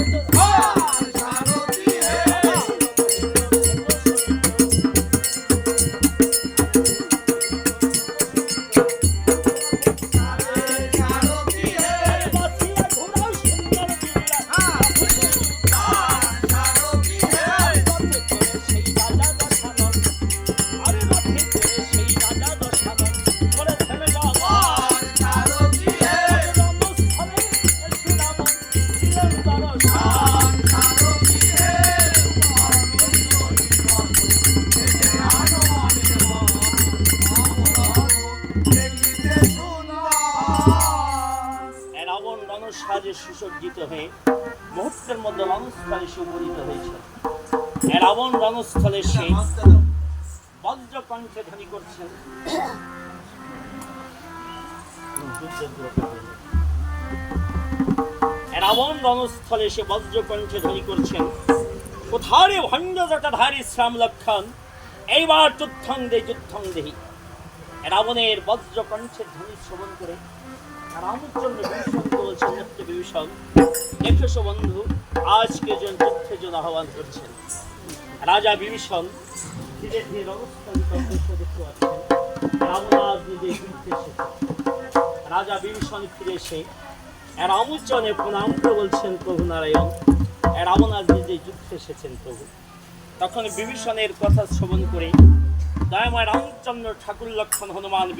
Oh! হয়ে মুহূর্তের মধ্যে রণস্থলে সে উপনীত হয়েছে। রাবণ রণস্থলে সে বজ্র কণ্ঠে ধ্বনি রাবণ রণস্থলে সে বজ্র কণ্ঠে ধ্বনি করছেন। কোথারে ভঞ্জ জটাধারী শ্যাম লক্ষণ? এইবার যুদ্ধং দে যুদ্ধং দেহি। রাবণের বজ্র কণ্ঠের ধ্বনি শ্রবণ করে রামচন্দ্র ভীষণ বলছেন সত্য বিভীষণ বন্ধু আজকে জন যুদ্ধের জন্য আহ্বান করছেন। রাজা বিভীষণ ধীরে ধীরে রাবণ নিজে যুদ্ধে রাজা বিভীষণ ফিরে এসে রামুচরণে প্রণাম বলছেন, প্রভু নারায়ণ আজ নিজে যুদ্ধে এসেছেন প্রভু। তখন বিভীষণের কথা শ্রবণ করে দয়াময় রামচন্দ্র ঠাকুর লক্ষণ হনুমান